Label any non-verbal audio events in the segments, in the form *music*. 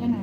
వెళ్ళనా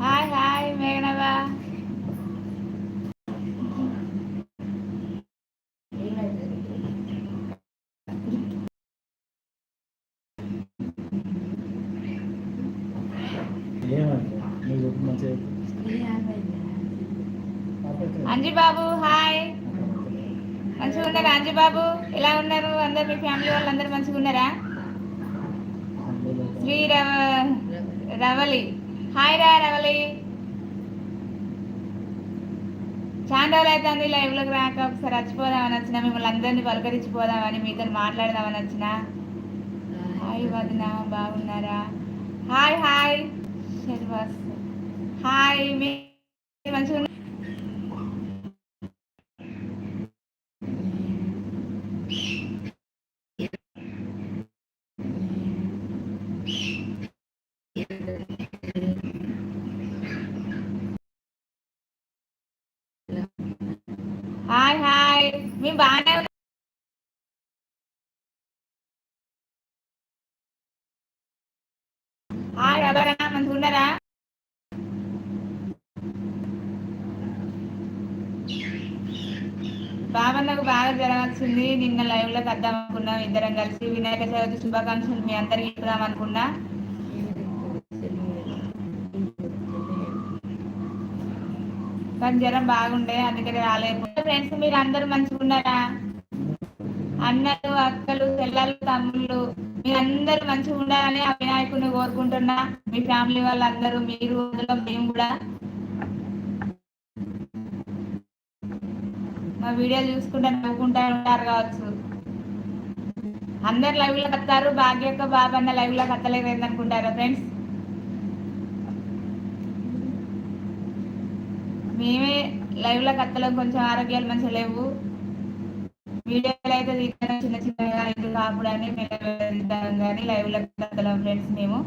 hi hi మేఘనవా ఏమంటే బాబు hi. మంచిగా ఉన్నారా అంజు బాబు ఎలా ఉన్నారు? అందరు మీ ఫ్యామిలీ వాళ్ళు మంచిగా ఉన్నారా శ్రీ రవ రవలి. హాయ్ రా రవలి. చాలా రోజులు అవుతుంది లైవ్లోకి రాక. ఒకసారి వచ్చిపోదామని వచ్చిన మిమ్మల్ని అందరినీ పలకరించిపోదామని మీతో మాట్లాడదామని వచ్చిన. హాయ్ వదిన బాగున్నారా? Hi hi. శర్వాస్ హాయ్ మీ మంచిగా ఉన్నా- హాయ్ హాయ్ మేము బాగానే ఉన్నాం. హాయ్ ఎవరన్నా మంచిగా ఉన్నారా బాబన్నకు బాగా జ్వరం వచ్చింది నిన్న లైవ్లోకి వద్దాం అనుకున్నాం ఇద్దరం కలిసి. వినాయక చవితి శుభాకాంక్షలు మీ అందరికి ఇద్దాం అనుకున్నా. కానీ జ్వరం బాగుండే అందుకని రాలేదు ఫ్రెండ్స్ మీరు అందరూ మంచిగా ఉన్నారా? అన్నలు అక్కలు చెల్లెలు తమ్ముళ్ళు మీరందరూ మంచిగా ఉండాలని ఆ వినాయకుడిని కోరుకుంటున్నా. మీ ఫ్యామిలీ వాళ్ళందరూ మీరు అందులో మేము కూడా మా వీడియోలు చూసుకుంటా నవ్వుకుంటా ఉంటారు కావచ్చు. అందరు లైవ్లో కత్తారు భాగ్య యొక్క బాబన్న లైవ్లో కత్తలేదు ఏందనుకుంటారా ఫ్రెండ్స్ మేమే లైవ్లో కత్తలో కొంచెం ఆరోగ్యాలు మంచిగా లేవు. వీడియోలు అయితే తీస్తాం చిన్న చిన్నగా ఇది మేము తీద్దాం కానీ లైవ్లో కత్తలేం ఫ్రెండ్స్ మేము.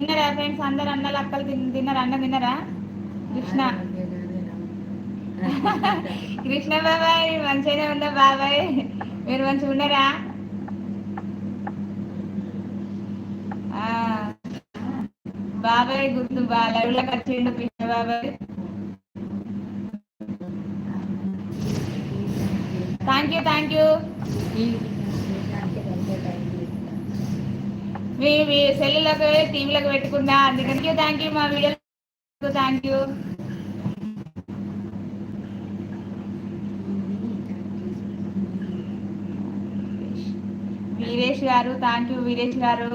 తిన్నారా ఫ్రెండ్స్ అందరు అన్నలు అక్కలు తిన్- తిన్నారా? అన్న తిన్నారా? కృష్ణ. *laughs* కృష్ణ బాబాయ్ మంచిగానే ఉందా బాబాయ్? మీరు మంచిగా ఉన్నారా? ఆ, బాబాయ్ గుర్తు బా లైవ్లోకి వచ్చిండు కృష్ణ బాబాయ్. థ్యాంక్ యూ థ్యాంక్ యూ మీ మీ సెల్లులకు టీవీలకు పెట్టుకున్నా అందుకని థ్యాంక్ యూ మా వీడియో థ్యాంక్ యూ వీరేష్ గారు థ్యాంక్ యూ వీరేష్ గారు.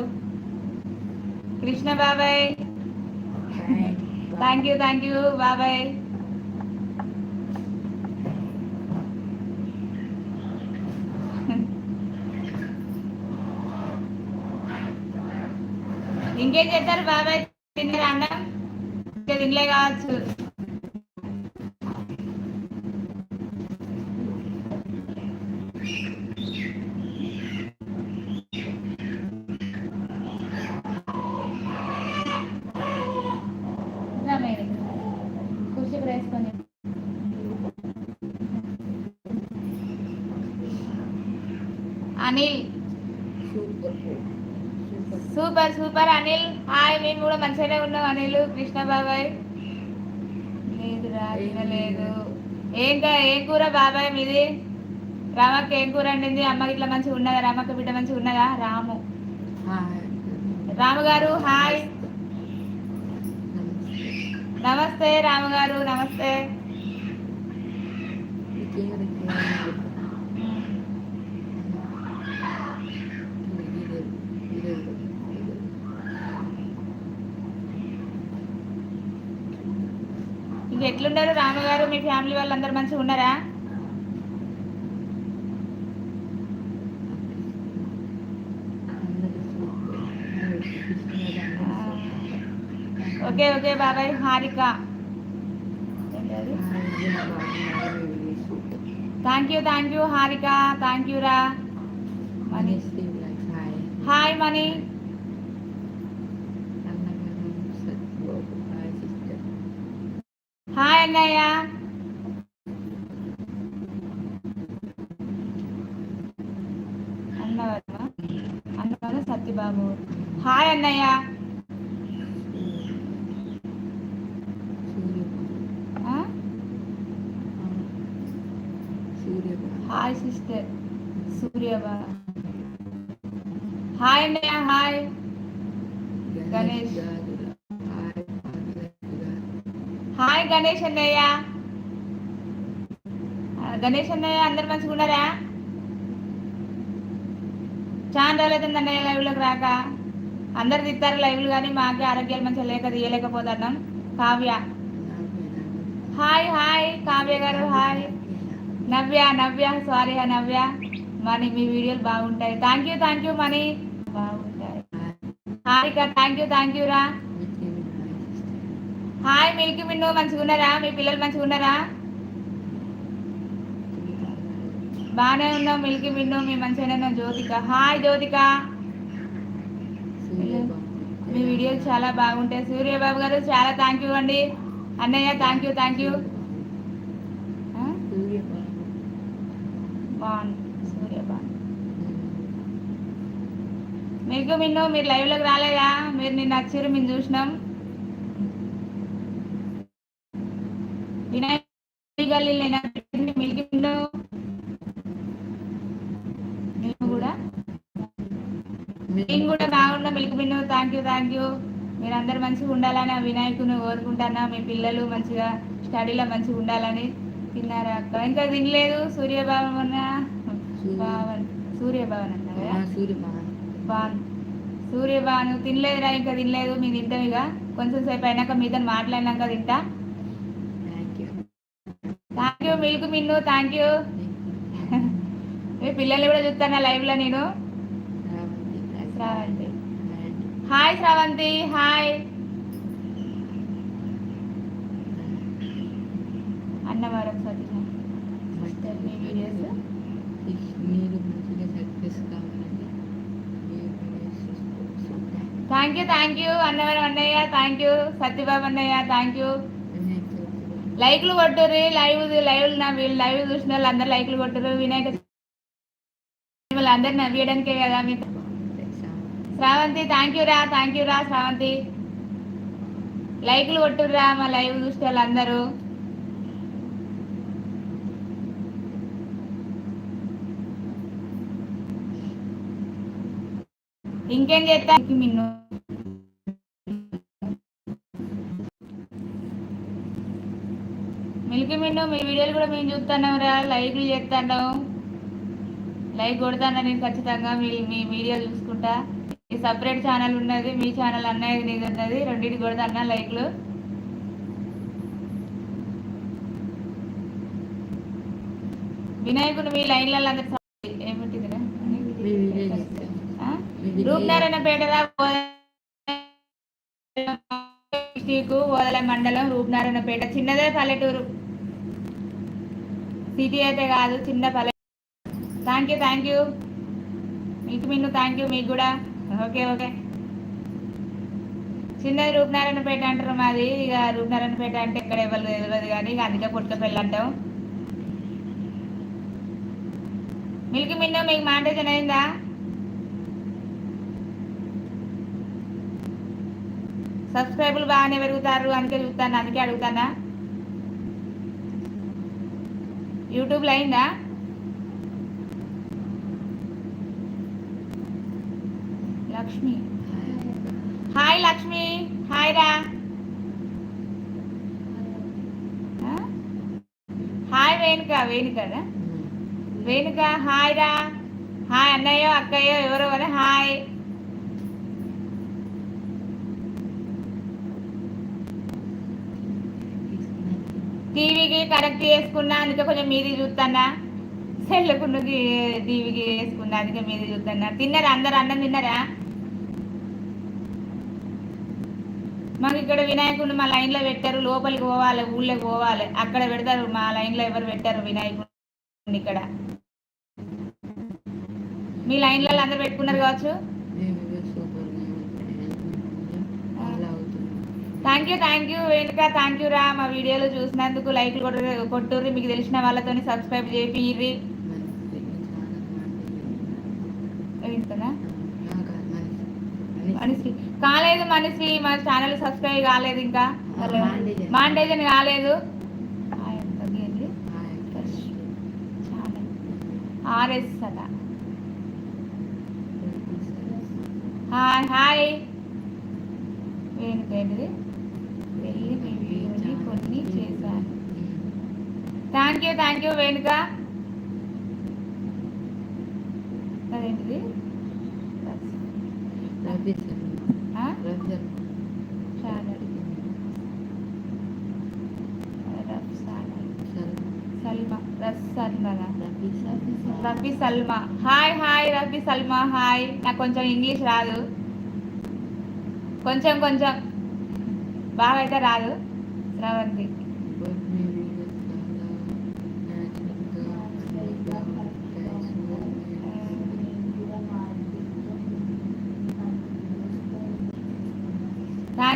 కృష్ణ బాబాయ్. థ్యాంక్ యూ థ్యాంక్ యూ బాబాయ్. ఇంకేం చేస్తారు బాబాయ్? తిన్నారా అన్నం? ఇంకా తినలే కావచ్చు. Super super Anil. హాయ్ మేము కూడా మంచిగానే ఉన్నాం అనిల్ కృష్ణ బాబాయ్ లేదురా తినలేదు ఏం ఏం కూర బాబాయ్ మీది? రామక్క ఏం కూర అండింది అమ్మకి ఇట్లా మంచిగా ఉన్నదా? రామక్క బిడ్డ మంచిగా ఉన్నదా? రాము. రాము గారు హాయ్. నమస్తే రాము గారు నమస్తే. ఎట్లున్నారు రామగారు? మీ ఫ్యామిలీ వాళ్ళందరూ మంచిగా ఉన్నారా? ఓకే ఓకే బాబాయ్ Harika. Thank you thank you Harika. Thank you రా. మనీ హాయ్ మనీ హాయ్ అన్నయ్య అన్నవరమా? అన్నవరం సత్యబాబు. హాయ్ అన్నయ్య? Hi sister. సూర్యబా. హాయ్ అన్నయ్య హాయ్. గణేష్. హాయ్ గణేష్ అన్నయ్య. గణేష్ అన్నయ్య అందరు మంచిగా ఉన్నారా? చాలా రోజులైతుంది అన్నయ్య లైవ్లోకి రాక. అందరు తిత్తారు లైవ్లు కానీ మాకే ఆరోగ్యాలు మంచిగా లేక తీయలేకపోతున్నాం. కావ్య. హాయ్ హాయ్ కావ్య గారు హాయ్ నవ్య నవ్య సారీ నవ్య. మనీ మీ వీడియోలు బాగుంటాయి. Thank you thank you Mani. బాగుంటాయి. Harika thank you thank you రా. హాయ్ మిల్కి మిన్ను మంచిగా ఉన్నారా? మీ పిల్లలు మంచిగా ఉన్నారా? బాగానే ఉన్నాం మిల్కి మిన్ను మీ మంచిగానే ఉన్నాం జ్యోతిక. హాయ్ జ్యోతిక. మీ వీడియోలు చాలా బాగుంటాయి. సూర్యబాబు గారు చాలా థ్యాంక్ యూ అండి. అన్నయ్య థ్యాంక్ యూ థ్యాంక్ యూ బాగుంది సూర్యబాబు. మీకు మిన్ను మీరు లైవ్లోకి రాలేదా? మీరు నిన్న వచ్చారు మేము చూసినాం. వినాయక గల్లీలో మిల్కి మిన్ను మేము కూడా. నేను కూడా బాగున్నా. Milk Minnu thank you thank you మీరందరూ మంచిగా ఉండాలని ఆ వినాయకుని కోరుకుంటానా మీ పిల్లలు మంచిగా స్టడీలో మంచిగా ఉండాలని తిన్నారా అక్క? ఇంకా తినలేదు. సూర్యభవన్ భవన్ సూర్యభవన్ బాన్ సూర్యభాను తినలేదురా ఇంకా తినలేదు. మీ తింటాం ఇక. కొంచెం సేపు అయినాక మీతో మాట్లాడినాక తింటా. మిల్క్ మిన్ను థ్యాంక్ యూ మీ పిల్లల్ని కూడా చూస్తాను లైవ్లో నేను. Sravanthi. Hi Sravanthi. Hi Annavaram Satish. Thank you thank you Annavaram అన్నయ్య థ్యాంక్ యూ సత్యబాబు అన్నయ్య థ్యాంక్ యూ లైక్లు కొట్టుర్రి లైవ్ లైవ్ నా వీళ్ళు లైవ్ చూసిన వాళ్ళు అందరు లైక్లు కొట్టారు వినాయక మిమ్మల్ని అందరు నవ్వేయడానికే కదా మీకు. శ్రావంతి థ్యాంక్ యూ రా థ్యాంక్ యూ రా శ్రావంతి. లైక్లు కొట్టుర్రా మా లైవ్ చూసిన వాళ్ళందరూ. ఇంకేం చేస్తా మిన్ను మిన్ను మీ వీడియోలు కూడా మేము చూస్తున్నాం రా. లైక్లు చేస్తాను లైక్ కొడతాను నేను ఖచ్చితంగా మీ మీ వీడియో చూసుకుంటా. ఈ సపరేట్ ఛానల్ ఉన్నది మీ ఛానల్ అన్నది నీది ఉన్నది. రెండింటి కొడతాను లైక్లు? వినాయకుడు మీ లైన్లలో అందరు ఏమిటిదిరా డిస్టిక్ ఓదల మండలం రూప్నారాయణపేట చిన్నదే పల్లెటూరు. సిటీ అయితే కాదు చిన్న పల్లె. థ్యాంక్ యూ థ్యాంక్ యూ మీకు మిన్ను థ్యాంక్ యూ మీకు కూడా. ఓకే ఓకే చిన్నది రూపనారాయణపేట అంటారు మాది. ఇక రూపనారాయణపేట అంటే ఎక్కడ ఎవరు తెలియదు కానీ ఇక అందుకే పుట్టుకపల్లి అంటాం. మిల్కి మిన్ను మీకు మాంటేజన్ అయిందా సబ్స్క్రైబులు బాగానే పెరుగుతారు అందుకే చూస్తాను అందుకే అడుగుతానా? యూట్యూబ్లో అయిందా? లక్ష్మి. హాయ్ లక్ష్మి. హాయ్ రా? హాయ్ వేణుక వేణుకనా వేణుక హాయ్ రా. హాయ్ అన్నయ్యో అక్కయ్యో ఎవరో అని హాయ్. టీవీకి కనెక్ట్ చేసుకున్నా అందుకే కొంచెం మీది చూస్తానా సెల్లుకున్న టీవీకి వేసుకున్నా అందుకే మీది చూస్తానా తిన్నారా? అందరు అన్నం తిన్నారా? మాకు ఇక్కడ వినాయకుడిని మా లైన్లో పెట్టారు. లోపలికి పోవాలి ఊళ్ళోకి పోవాలి. అక్కడ పెడతారు. మా లైన్లో ఎవరు పెట్టారు వినాయకుడిని ఇక్కడ? మీ లైన్లలో అందరు పెట్టుకున్నారు కావచ్చు మేము సూపర్గా అలా అవుతుంది thank you thank you Venuka thank you రా మా వీడియోలు చూసినందుకు లైక్లు కొట్టు కొట్టుర్రి. మీకు తెలిసిన వాళ్ళతో సబ్స్క్రైబ్ చేపిర్రి. మనిషి. కాలేదు మనిషి. మా ఛానల్ సబ్స్క్రైబ్ కాలేదు ఇంకా. మాండేజన్. కాలేదు. ఆర్ఎస్ అట. Hi hi. వేణుకేంటిది వెళ్ళి మీ వీడియోని కొన్ని చేశాను thank you thank you Venuka అదేంటిది? Rafi Salma. Hi hi Rafi Salma hi నాకు కొంచెం ఇంగ్లీష్ రాదు. కొంచెం కొంచెం. బాగా అయితే రాదు. Sravanthi.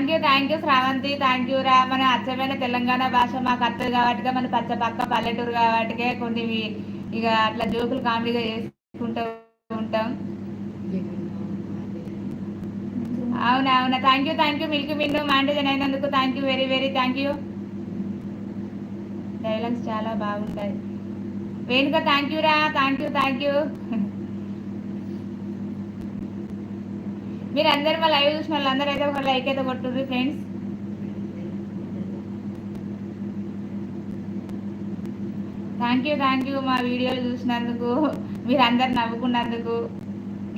Thank you thank you Sravanthi thank you రా. మన అచ్చమైన తెలంగాణ భాష మాకు అత్తది కాబట్టి మన పచ్చ పక్క పల్లెటూరు కాబట్టి కొన్ని ఇక అట్లా జోకులు కామెడీగా చేసుకుంటూ ఉంటాం. అవునా అవునా. Thank you thank you milk Minnu మాండేజన్ అయినందుకు thank you very very thank you dialogues చాలా బాగుంటాయి. వేణుక థ్యాంక్ యూ రా. థ్యాంక్ యూ థ్యాంక్ యూ మీరు అందరు మా లైవ్ చూసిన వాళ్ళందరూ అయితే ఒక లైక్ అయితే కొట్టుర్రి friends. Thank you thank you మా వీడియోలు చూసినందుకు మీరు అందరు నవ్వుకున్నందుకు.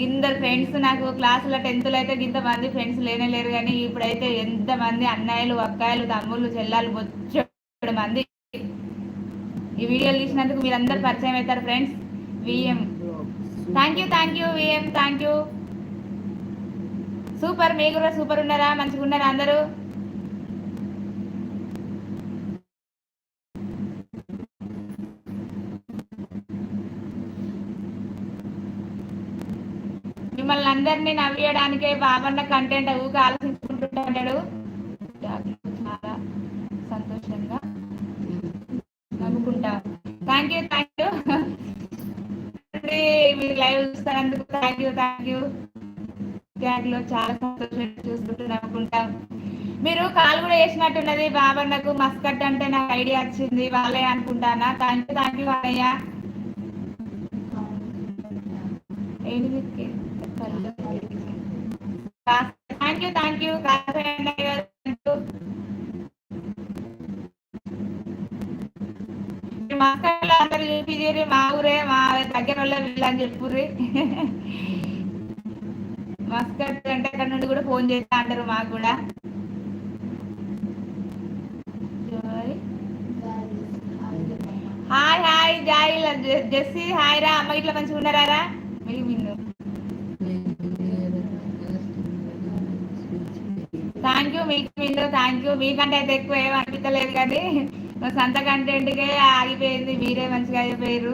ఇందరు ఫ్రెండ్స్ నాకు క్లాసులో టెన్త్లో అయితే గింత మంది ఫ్రెండ్స్ లేనే లేరు కానీ ఇప్పుడైతే ఎంతమంది అన్నయ్యలు అక్కాయలు తమ్ముళ్ళు చెల్లాలు బొచ్చడు మంది. ఈ వీడియోలు చూసినందుకు మీరు అందరు పరిచయం అవుతారు friends. VM thank you thank you VM thank you super మీరు కూడా సూపర్ ఉన్నారా మంచిగా ఉన్నారా అందరూ? మిమ్మల్ని అందరినీ నవ్వేయడానికే బాబన్న కంటెంట్ ఊక ఆలోచించుకుంటుంటాడు చాలా సంతోషంగా నవ్వుకుంటా. థ్యాంక్ యూ థ్యాంక్ యూ మీరు లైవ్ చూస్తున్నందుకు థ్యాంక్ యూ థ్యాంక్ యూ లో చాలా సంతోషం చూసుకుంటూ నవ్వుకుంటాం మీరు కాల్ కూడా వేసినట్టున్నది బాబా నాకు మస్కట్ అంటే నాకు ఐడియా వచ్చింది వాళ్ళే అనుకుంటానా? థ్యాంక్ యూ థ్యాంక్ యూ అన్నయ్య. Thank you thank you. అన్నయ్య మస్కట్లో అందరు చూపించారు మా ఊరే మా దగ్గర వాళ్ళ వీళ్ళని చెప్పుర్రి. మస్కట్ అంటే అక్కడ నుండి కూడా ఫోన్ చేస్తా అంటారు మాకు కూడా. హాయ్ హాయ్ జాయ్ జె- జెస్సీ హాయ్ రా అమ్మ ఇట్లా మంచిగా ఉన్నారా మిగి మిన్ను థ్యాంక్ యూ మీకు మిన్ను థ్యాంక్ యూ మీకంటే అయితే ఎక్కువ ఏం అనిపించలేదు కానీ మా సొంత కంటెంట్కే ఆగిపోయింది. మీరే మంచిగా అయిపోయారు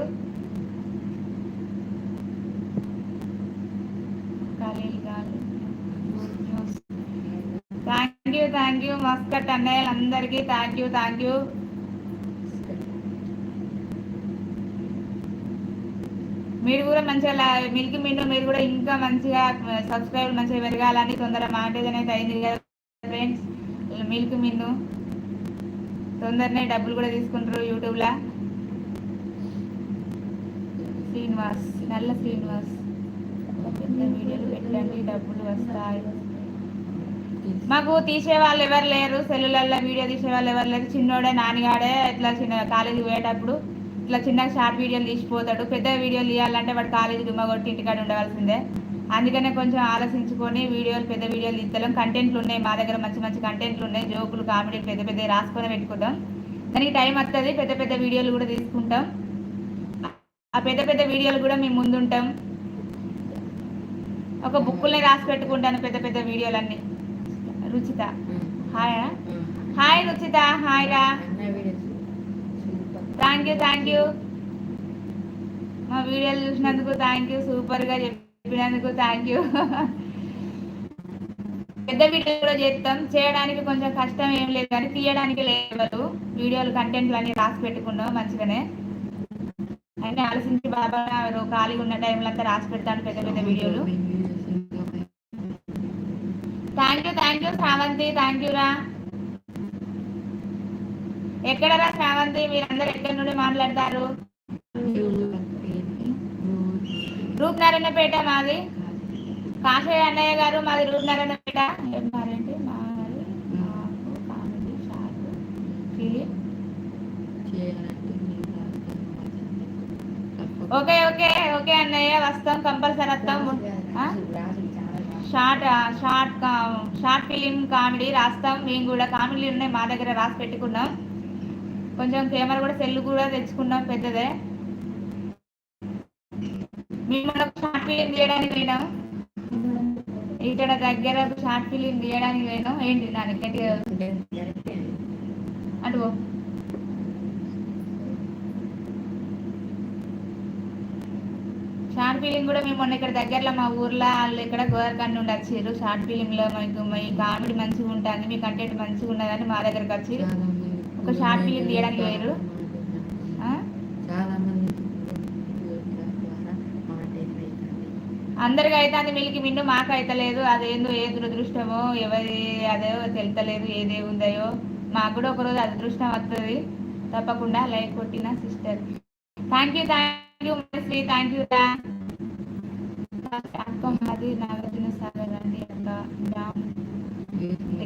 ఖలీల్ గారు thank you thank you Muscat అన్నయ్యలు అందరికీ థ్యాంక్ యూ థ్యాంక్ యూ మీరు కూడా మంచిగా మిల్క్ మిన్ను మీరు కూడా ఇంకా మంచిగా సబ్స్క్రైబ్ మంచిగా పెరగాలని తొందర మాటేజ్ అనేది అయింది కదా ఫ్రెండ్స్ మిల్క్ మిన్ను తొందరనే డబ్బులు కూడా తీసుకుంటారు యూట్యూబ్లో శ్రీనివాస్ నల్ల శ్రీనివాస్. పెద్ద వీడియోలు పెట్టండి డబ్బులు వస్తాయి. మాకు తీసే వాళ్ళు ఎవరు లేరు సెల్లులలో వీడియో తీసే వాళ్ళు ఎవరు లేరు. చిన్నోడే నాన్నగాడే ఇట్లా చిన్న కాలేజీకి పోయేటప్పుడు ఇట్లా చిన్న షార్ట్ వీడియోలు తీసిపోతాడు. పెద్ద వీడియోలు తీయాలంటే వాడు కాలేజీ దుమ్మ కొట్టి ఇంటికాడ ఉండవలసిందే. అందుకనే కొంచెం ఆలోచించుకొని వీడియోలు పెద్ద వీడియోలు తీస్తాం. కంటెంట్లు ఉన్నాయి మా దగ్గర మంచి మంచి కంటెంట్లు ఉన్నాయి. జోకులు కామెడీ పెద్ద పెద్ద రాసుకొని పెట్టుకుందాం దానికి టైం వస్తుంది పెద్ద పెద్ద వీడియోలు కూడా తీసుకుంటాం. ఆ పెద్ద పెద్ద వీడియోలు కూడా మేము ముందుంటాం. ఒక బుక్కులనే రాసి పెట్టుకుంటాను పెద్ద పెద్ద వీడియోలన్నీ. Ruchitha hi hi Ruchitha hi రా super thank you thank you మా వీడియోలు చూసినందుకు థ్యాంక్ యూ సూపర్గా చెప్పినందుకు థ్యాంక్ యూ పెద్ద వీడియో కూడా చేస్తాం. చేయడానికి కొంచెం కష్టం ఏం లేదు కానీ తీయడానికి లేదు వీడియోలు కంటెంట్లు అన్ని రాసి పెట్టుకున్నాం మంచిగానే. అన్నీ ఆలోచించి బాబా ఖాళీగా ఉన్న టైంలో అంతా రాసి పెడతాను పెద్ద పెద్ద వీడియోలు thank you thank you Sravanthi thank you రా ఎక్కడరా శ్రావంతి మీరందరూ ఎక్కడి నుండి మాట్లాడతారు? రూపనారాయణపేట మాది. కాశయ్య అన్నయ్య గారు మాది Rupanarayanapeta. Comedy short film. Okay okay okay అన్నయ్య. వస్తాం కంపల్సరీ వస్తాం? షార్ట్ షార్ట్ కా- షార్ట్ ఫిలిం కామెడీ రాస్తాం. మేము కూడా కామెడీలు ఉన్నాయి మా దగ్గర రాసి పెట్టుకున్నాం. కొంచెం కెమెరా కూడా సెల్ కూడా తెచ్చుకున్నాం పెద్దదే. మేము షార్ట్ ఫిలిం తీయడానికి పోయినాం. ఇక్కడ దగ్గర షార్ట్ ఫిలిం తీయడానికి పోయినాం. ఏంటి నా గట్టిగా? అటు షార్ట్ ఫిలిం కూడా మేము మొన్న ఇక్కడ దగ్గరలో మా ఊర్లో వాళ్ళు ఇక్కడ గోదర్కాండ్ నుండి వచ్చారు. షార్ట్ ఫిలింలో మీకు మీ కామెడీ మంచిగా ఉంటుంది మీ కంటెంట్ మంచిగా ఉన్నదని మా దగ్గరకు వచ్చి ఒక షార్ట్ ఫిలిం తీయడానికి మాట్లాడుతుంది అందరికి అయితే మిల్కి మిండు మాకు అయితలేదు అదేందో ఏ దురదృష్టమో ఎవరి అదో తెలుతలేదు ఏదే ఉందయో. మాకు కూడా ఒకరోజు అదృష్టం వస్తుంది తప్పకుండా లైక్ కొట్టిన sister. Thank you thank you Sri thank you అక్క మాది నాగార్జున సాగర్ అండి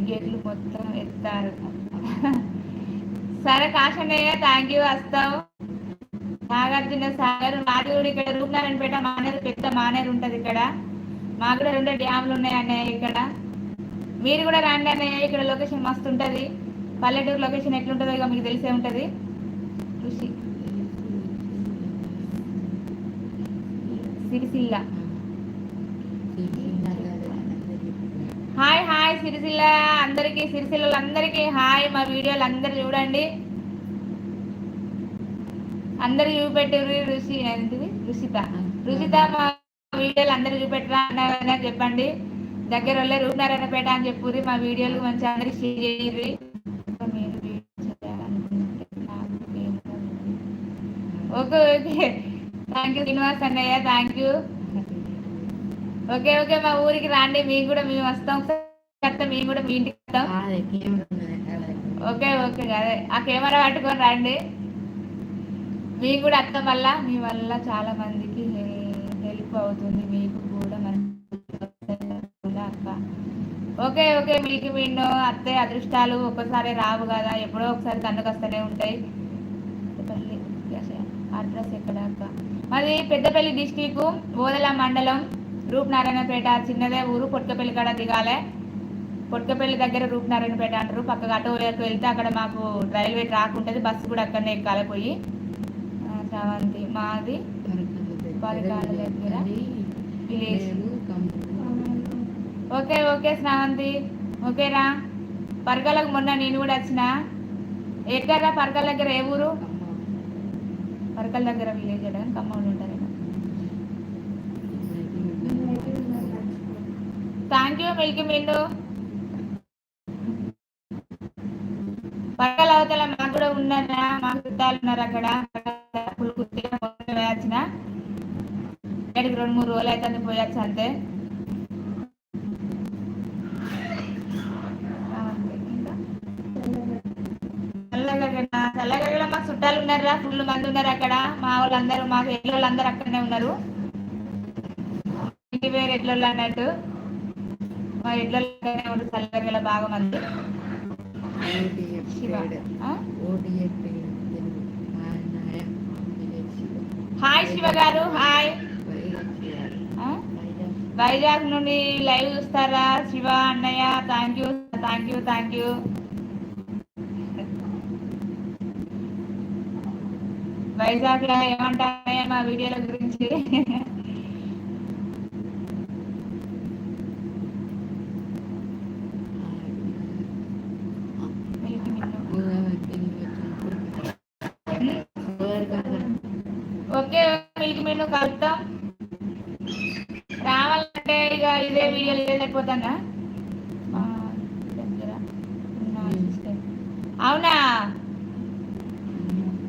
గేట్లు మొత్తం ఎత్తారు సరే కాశనయ్య థ్యాంక్ యూ వస్తావు నాగార్జున సాగర్ మాది కూడా ఇక్కడ రూపనారాయణపేట మానేరు పెద్ద మానేరు ఉంటది ఇక్కడ మాకు కూడా రెండు డ్యామ్లు ఉన్నాయి అన్నయ్య ఇక్కడ మీరు కూడా రండి అన్నయ్య ఇక్కడ లొకేషన్ మస్తు ఉంటది పల్లెటూరు లొకేషన్ ఎట్లుంటుందో ఇక మీకు తెలిసే ఉంటది కృషి సిరిసిల్ల. Hi hi Sircilla. అందరికి సిరిసిల్లందరికీ హాయ్. మా వీడియోలు అందరు చూడండి. అందరు చూపెట్టారు రుచి ఏంటిది? రుచిత. రుచిత మా వీడియోలు అందరు చూపెట్టరా అన్న చెప్పండి. దగ్గర వాళ్ళే రూపనారాయణపేట అని చెప్పుర్రి. మా వీడియోలు మంచిగా అందరికి షేర్ చేయరు మీరు నాకు okay okay. Thank you Srinivas అన్నయ్య థ్యాంక్ యూ ఓకే ఓకే మా ఊరికి రాండి. మేము కూడా మేము వస్తాం. ఒకసారి మేము కూడా మీ ఇంటికి వస్తాం. ఓకే ఓకే అదే ఆ కెమెరా పట్టుకొని రండి. మీకు కూడా అర్థం వల్ల మీ వల్ల చాలా మందికి హెల్ప్ అవుతుంది. మీకు కూడా మంచి అక్క? ఓకే ఓకే మీకు విన్ను అత్తే అదృష్టాలు ఒక్కసారి రావు కదా. ఎప్పుడో ఒకసారి తండ్రికి వస్తూనే ఉంటాయి అడ్రస్ ఎక్కడ అక్క? మాది పెద్దపల్లి డిస్టిక్ ఓదల మండలం రూపనారాయణపేట చిన్నదే ఊరు పొట్కపల్లి కాడ దిగాలే. పొట్కపల్లి దగ్గర రూపనారాయణపేట అంటారు. పక్కకు అటో వెళ్తే అక్కడ మాకు రైల్వే ట్రాక్ ఉంటుంది. బస్సు కూడా అక్కడనే ఎక్కాలి పోయి. ఆ, మాది. పరికాల దగ్గర. విలేజ్. ఓకే ఓకే స్నావంతి ఓకేరా పరకాలకు మొన్న నేను కూడా వచ్చిన. ఎక్కడ్రా పరకాల దగ్గర? ఏ ఊరు? పరకాల దగ్గర విలేజ్ అడ ఖమ్మంలో ఉంటారు థ్యాంక్ యూ మిల్కి మిల్లు పరకాల అవతల మాకు కూడా ఉన్నారా? మాకు చుట్టాలు ఉన్నారు అక్కడ. పులుకుర్తిగా మొన్న వచ్చిన రెండు మూడు రోజులు అయితే పోయొచ్చు అంతే. చుట్టాలు ఉన్నారా ఫుల్ మంది ఉన్నారు అక్కడ. మా వాళ్ళందరూ మాకు ఎడ్ల వాళ్ళందరూ అక్కడనే ఉన్నారు. ఇంటి పేరు అన్నట్టు. మా ఎడ్ల ఉన్నారు చల్లగడ్డల బాగా మంది? హాయ్ శివ గారు హాయ్? వైజాగ్ నుండి లైవ్ చూస్తారా? శివ అన్నయ్య thank you thank you thank you వైజాగ్లో ఏమంటారయ్యా మా వీడియోల గురించి. ఓకే మీకు మేము కలుద్దాం. రావాలంటే ఇక ఇదే వీడియోలు లేదైపోతానా సరిపోతుందా ఆ, దగ్గర ఉన్న assistant. అవునా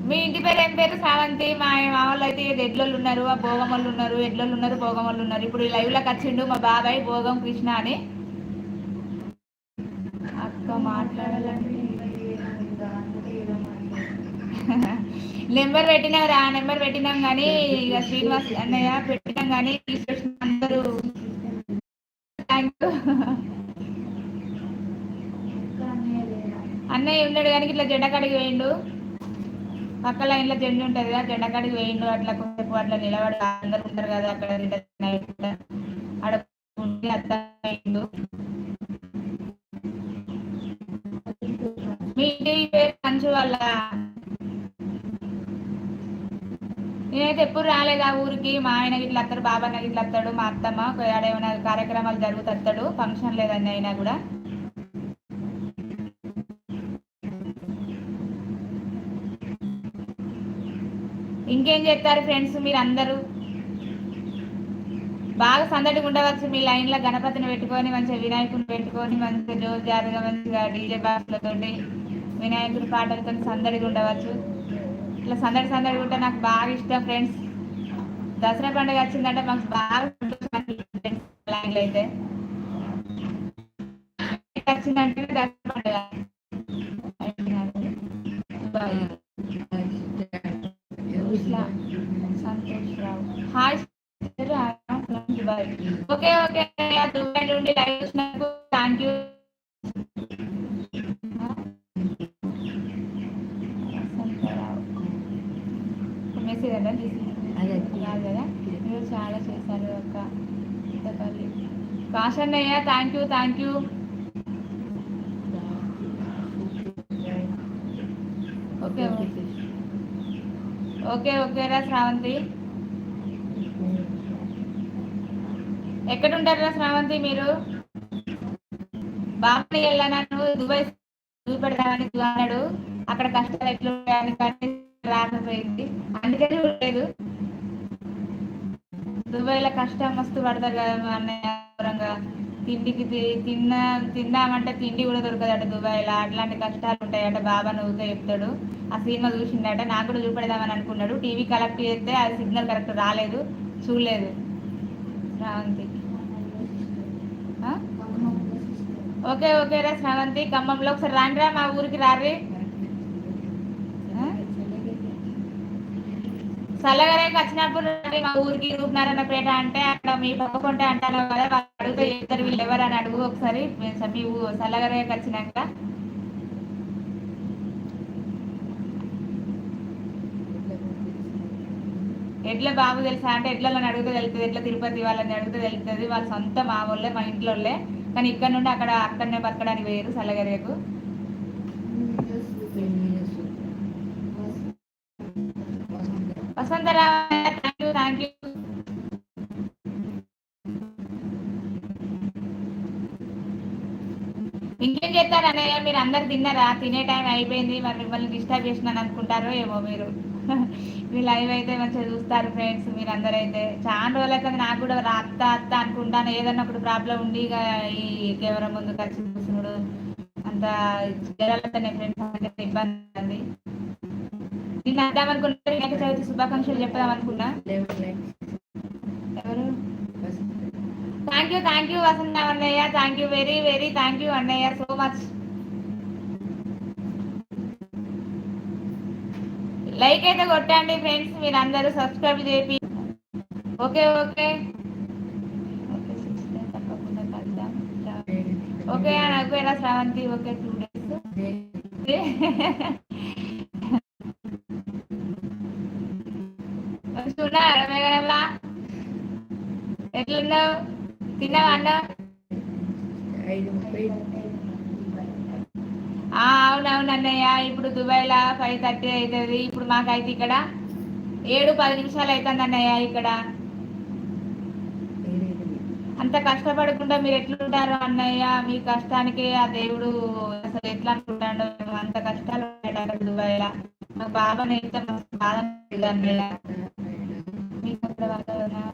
మీ ఇంటి పేరు ఏం పేరు? సావంతి. మా మా వాళ్ళు అయితే ఎడ్లోళ్ళు ఉన్నారు ఆ భోగం వాళ్ళు ఉన్నారు ఎడ్లోళ్ళు ఉన్నారు భోగం వాళ్ళు ఉన్నారు. ఇప్పుడు ఈ లైవ్లోకి వచ్చిండు మా బాబాయ్ భోగం కృష్ణ అని. అక్క మాట్లాడాలంటే నెంబర్ పెట్టినాం రా నెంబర్ పెట్టినాం కానీ ఇక శ్రీనివాస్ అన్నయ్య పెట్టినాం కానీ అందరూ థ్యాంక్ అన్నయ్య ఉన్నాడు కానీ ఇట్లా జెండకాడికి వేయండు పక్క లైన్లో జెండా ఉంటుంది కదా జెండకాడికి వేయండు అట్లా కొంచెంసేపు అట్లా నిలబడి అందరు ఉంటారు కదా అక్కడ అక్కడ ఆడ మీ పేరు మంచు వాళ్ళ? నేనైతే ఎప్పుడు రాలేదు ఆ ఊరికి. మా ఆయన గిట్ల వస్తాడు బాబాన్న గిట్ల వస్తాడు మా అత్తమ్మ ఆడ ఏమైనా కార్యక్రమాలు జరుగుతాడు ఫంక్షన్ లేదని అయినా కూడా. ఇంకేం చేస్తారు ఫ్రెండ్స్ మీరు అందరూ బాగా సందడిగా ఉండవచ్చు మీ లైన్లో గణపతిని పెట్టుకొని మంచిగా వినాయకుని పెట్టుకొని మంచిగా జోరు జారుగా మంచిగా డీజే బాక్స్లతో వినాయకుడి పాటలతో సందడిగా ఉండవచ్చు. ఇట్లా సందడి సందడి ఉంటే నాకు బాగా ఇష్టం ఫ్రెండ్స్. దసరా పండుగ వచ్చిందంటే మాకు బాగా సంతోషం అనిపిస్తుంది అయితే. వచ్చిందంటే దసరా పండుగ. Santosh Rao hi sister, I am from Dubai. Okay okay Dubai నుండి లైవ్ చూసినందుకు థ్యాంక్ యూ మెసేజ్ అలా అదే. కాదు కదా మీరు చాలా చేశారు అక్క Inthapalli కాశన్నయ్య thank you thank you okay okay ఓకేరా శ్రావంతి. ఎక్కడ ఉంటారా శ్రావంతి మీరు? బాగా వెళ్ళాను దుబాయ్ చూపెడతామని అన్నాడు. అక్కడ కష్టాలు ఎట్లా కానీ రాకపోయింది. అందుకని లేదు దుబాయ్లో కష్టం మస్తు పడతారు కదా మా అన్నయ్య తిండికి తి- తిన్నా తిందామంటే తిండి కూడా దొరకదట దుబాయ్లో అట్లాంటి కష్టాలు ఉంటాయట బాబా నువ్వుతో చెప్తాడు. ఆ సినిమా చూసిండట. నాకు కూడా చూపెడదామని అనుకున్నాడు. టీవీ కలెక్ట్ చేస్తే అది సిగ్నల్ కరెక్ట్ రాలేదు. చూడలేదు. శ్రావంతి. ఓకే ఓకే రా శ్రావంతి. ఖమ్మంలో ఒకసారి రాండిరా మా ఊరికి రారే ఆ? చల్లగరేకి వచ్చినప్పుడు మా ఊరికి రూపనారాయణ పేట అంటే అక్కడ మీ పక్కకుంటే అంటారు కదా వాళ్ళు అడిగితే చెప్తారు వీళ్ళు ఎవరు అని అడుగు ఒకసారి. మీ ఊ చల్లగరేకి వచ్చినాక. ఎట్లా బాబు తెలుసా అంటే ఎడ్లని అడిగితే తెలుస్తుంది ఎట్లా తిరుపతి వాళ్ళని అడిగితే తెలుస్తుంది వాళ్ళ సొంత మా వాళ్ళే మా ఇంట్లో కానీ ఇక్కడ నుండి అక్కడ అక్కడనే బతకడానికి వేరు చల్లగరేకు Vasantharao thank you thank you ఇంకేం చేస్తారు అన్నయ్య? మీరు అందరు తిన్నారా? తినే టైం అయిపోయింది. మరి మిమ్మల్ని డిస్టర్బ్ చేసినాను అనుకుంటారో ఏమో మీరు. మీ లైవ్ అయితే మంచిగా చూస్తారు ఫ్రెండ్స్ మీరు అందరైతే చాలా రోజులు అయితే నాకు కూడా అత్త అత్త అనుకుంటాను. ఏదన్నా ఒకటి ప్రాబ్లం ఉండి ఇక ఈ కెమెరా ముందు కలిసి చూసుకున్నాడు అంత జనాలతోనే ఫ్రెండ్స్ ఇబ్బంది నిన్న అద్దాం అనుకున్నా వినాయక చవితి శుభాకాంక్షలు చెప్దాం అనుకున్నా. ఎవరు? Thank you thank you Vasantha అన్నయ్య. Thank you very very thank you అన్నయ్య సో మచ్ లైక్ అయితే కొట్టండి ఫ్రెండ్స్ మీరు అందరూ సబ్స్క్రైబ్ చేపి. ఓకే ఓకే ఓకే కలుద్దాం. Okay Sravanthi okay two days వస్తున్నారా ఎట్లున్నావు? తిన్నావా అన్న? అవునవును అన్నయ్య. ఇప్పుడు దుబాయ్లో ఫైవ్ థర్టీ అవుతుంది ఇప్పుడు మాకైతే ఇక్కడ ఏడు పది నిమిషాలు అవుతుంది అన్నయ్య ఇక్కడ. అంత కష్టపడకుండా మీరు ఎట్లుంటారో అన్నయ్య? మీ కష్టానికి ఆ దేవుడు అసలు ఎట్లా అనుకుంటాడో అంత కష్టాలు ఉన్నాయి అక్కడ మా బాబాని ఎంత బాధ అన్నయ్య. మీకు అక్కడ వాతావరణం